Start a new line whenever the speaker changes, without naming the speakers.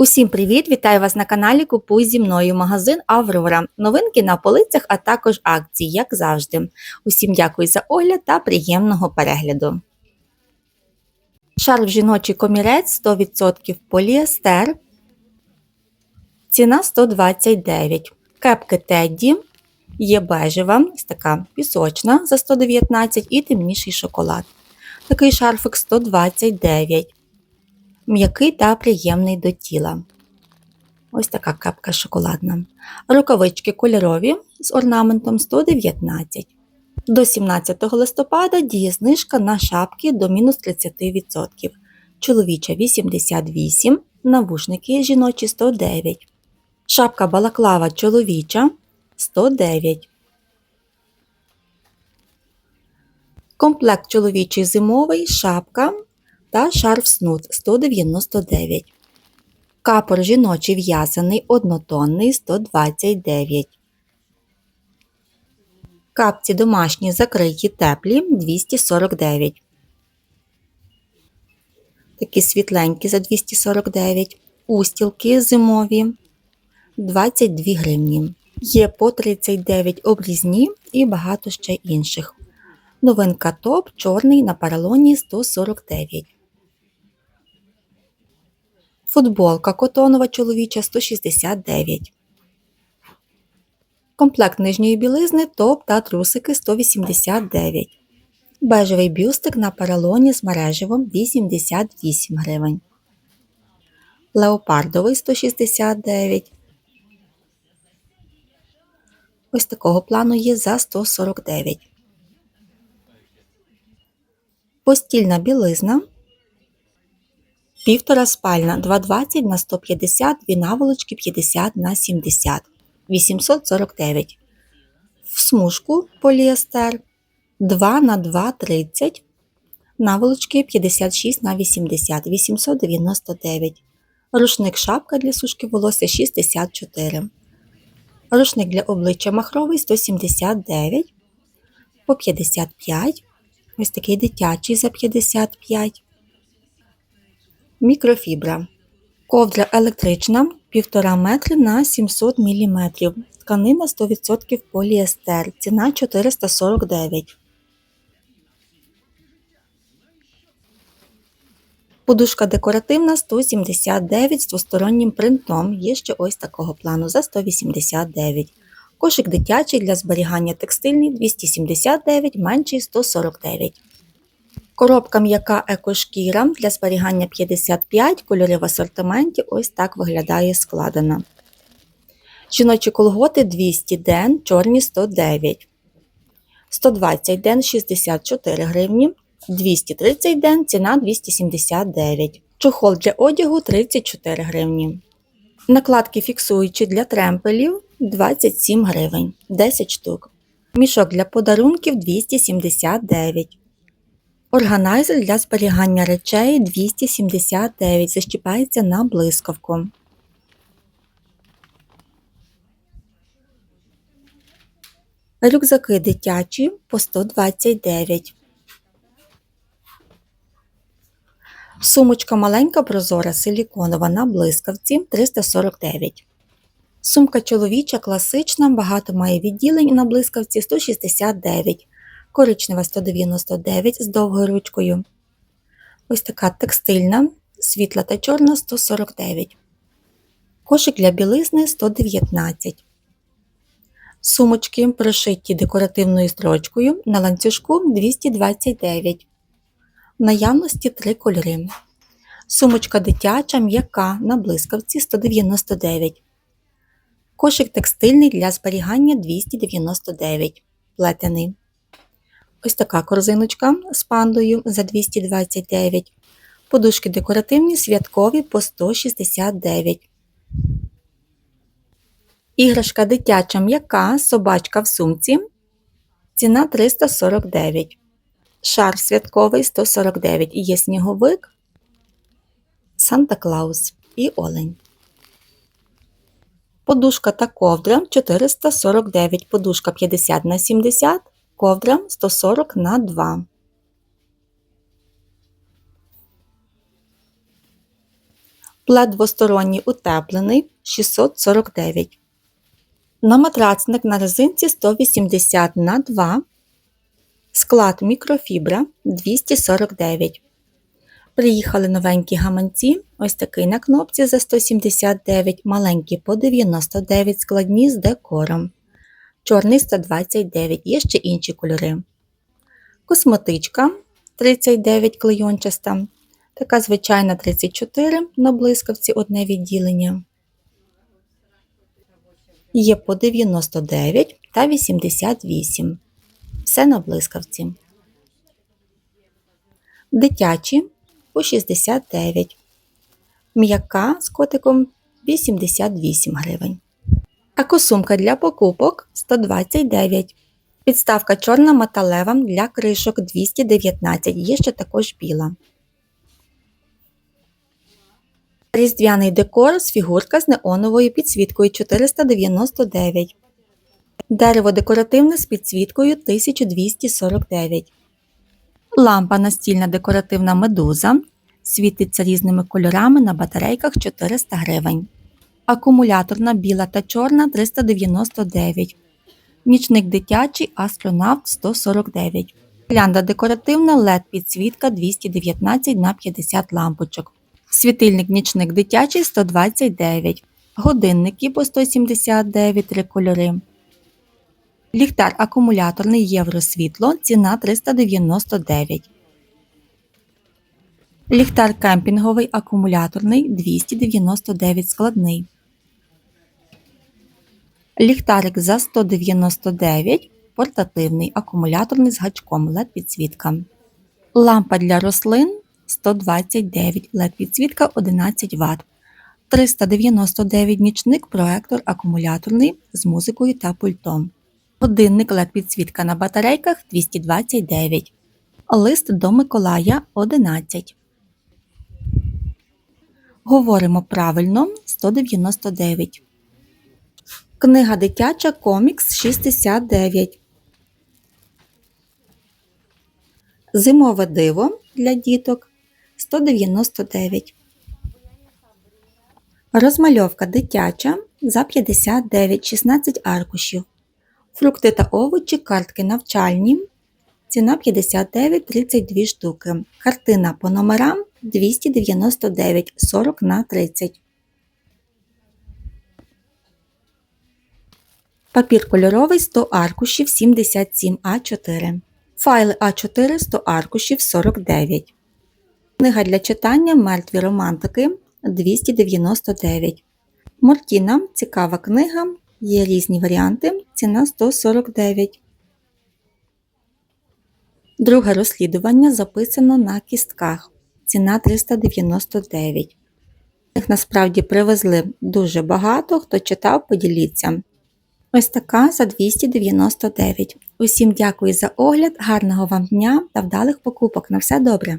Усім привіт! Вітаю вас на каналі Купуй зі мною магазин Аврора. Новинки на полицях, а також акції, як завжди. Усім дякую за огляд та приємного перегляду. Шарф жіночий комірець 100% поліестер. Ціна 129. Кепки Тедді. Є бежева, ось така пісочна за 119 і темніший шоколад. Такий шарфик 129 м'який та приємний до тіла. Ось така капка шоколадна. Рукавички кольорові з орнаментом 119. До 17 листопада діє знижка на шапки до мінус 30%. Чоловіча 88, навушники жіночі 109. Шапка балаклава чоловіча 109. Комплект чоловічий зимовий, шапка та шарф снуд 199. Капор жіночий в'язаний однотонний 129. Капці домашні закриті теплі 249. Такі світленькі за 249. Устілки зимові 22 гривні. Є по 39 обрізні і багато ще інших. Новинка топ чорний на паралоні 149. Футболка котонова чоловіча 169. Комплект нижньої білизни топ та трусики 189. Бежевий бюстик на паралоні з мереживом 88 гривень. Леопардовий 169. Ось такого плану є за 149. Постільна білизна Півтора спальна 220 на 150, дві наволочки 50 на 70, 849. В смужку поліестер 2 на 2 30, наволочки 56 на 80, 899. Рушник шапка для сушки волосся 64. Рушник для обличчя махровий 179 по 55. Ось такий дитячий за 55 мікрофібра. Ковдра електрична 1,5 метри на 700 мм. Тканина 100% поліестер. Ціна 449. Подушка декоративна 179 з двостороннім принтом. Є ще ось такого плану за 189. Кошик дитячий для зберігання текстильний 279, менший 149. Коробка м'яка екошкіра для зберігання 55 кольори в асортименті. Ось так виглядає складена. Жіночі колготи 200 ден, чорні 109. 120 ден 64 гривні. 230 ден ціна 279. Чохол для одягу 34 гривні. Накладки фіксуючі для тремпелів 27 гривень 10 штук. Мішок для подарунків 279. Органайзер для зберігання речей 279 защіпається на блискавку. Рюкзаки дитячі по 129. Сумочка маленька прозора силіконова на блискавці 349. Сумка чоловіча класична, багато має відділень на блискавці 169 коричнева 199 з довгою ручкою. Ось така текстильна, світла та чорна 149. Кошик для білизни 119. Сумочки прошиті декоративною строчкою на ланцюжку 229. В наявності три кольори. Сумочка дитяча м'яка на блискавці 199. Кошик текстильний для зберігання 299. Плетений. Ось така корзиночка з пандою за 229. Подушки декоративні святкові по 169. Іграшка дитяча м'яка, собачка в сумці. Ціна 349. Шар святковий 149. І є сніговик, Санта Клаус і Олень. Подушка та ковдра 449. Подушка 50 на 70 ковдра 140 на 2. Плед двосторонній утеплений 649. На матрацник на резинці 180 на 2. Склад мікрофібра 249. Приїхали новенькі гаманці. Ось такий на кнопці за 179, маленькі по 99 складні з декором. Чорний 129, є ще інші кольори. Косметичка 39 клейончаста. Така звичайна 34 на блискавці одне відділення. Є по 99 та 88. Все на блискавці. Дитячі по 69. М'яка з котиком 88 гривень. Екосумка для покупок 129. Підставка чорна металева для кришок 219. Є ще також біла. Різдвяний декор з фігурка з неоновою підсвіткою 499. Дерево декоративне з підсвіткою 1249. Лампа настільна декоративна медуза. Світиться різними кольорами на батарейках 400 гривень. Акумуляторна біла та чорна 399. Нічник дитячий астронавт 149. Глянда декоративна LED підсвітка 219 на 50 лампочок. Світильник нічник дитячий 129. Годинники по 179 три кольори. Ліхтар акумуляторний євросвітло ціна 399. Ліхтар кемпінговий акумуляторний 299 складний. Ліхтарик за 199 портативний акумуляторний з гачком LED підсвітка. Лампа для рослин 129 LED підсвітка 11 Вт. 399 нічник проектор акумуляторний з музикою та пультом. Годинник LED підсвітка на батарейках 229. Лист до Миколая 11. Говоримо правильно 199. Книга дитяча комікс 69. Зимове диво для діток 199. Розмальовка дитяча за 59 16 аркушів. Фрукти та овочі, картки навчальні. Ціна 59 32 штуки. Картина по номерам 299 40 на 30. Папір кольоровий 100 аркушів 77 А4. Файли А4 100 аркушів 49. Книга для читання Мертві романтики 299. Мортіна цікава книга. Є різні варіанти. Ціна 149. Друге розслідування записано на кістках. Ціна 399. Їх насправді привезли дуже багато. Хто читав, поділіться. Ось така за 299. Усім дякую за огляд, гарного вам дня та вдалих покупок. На все добре!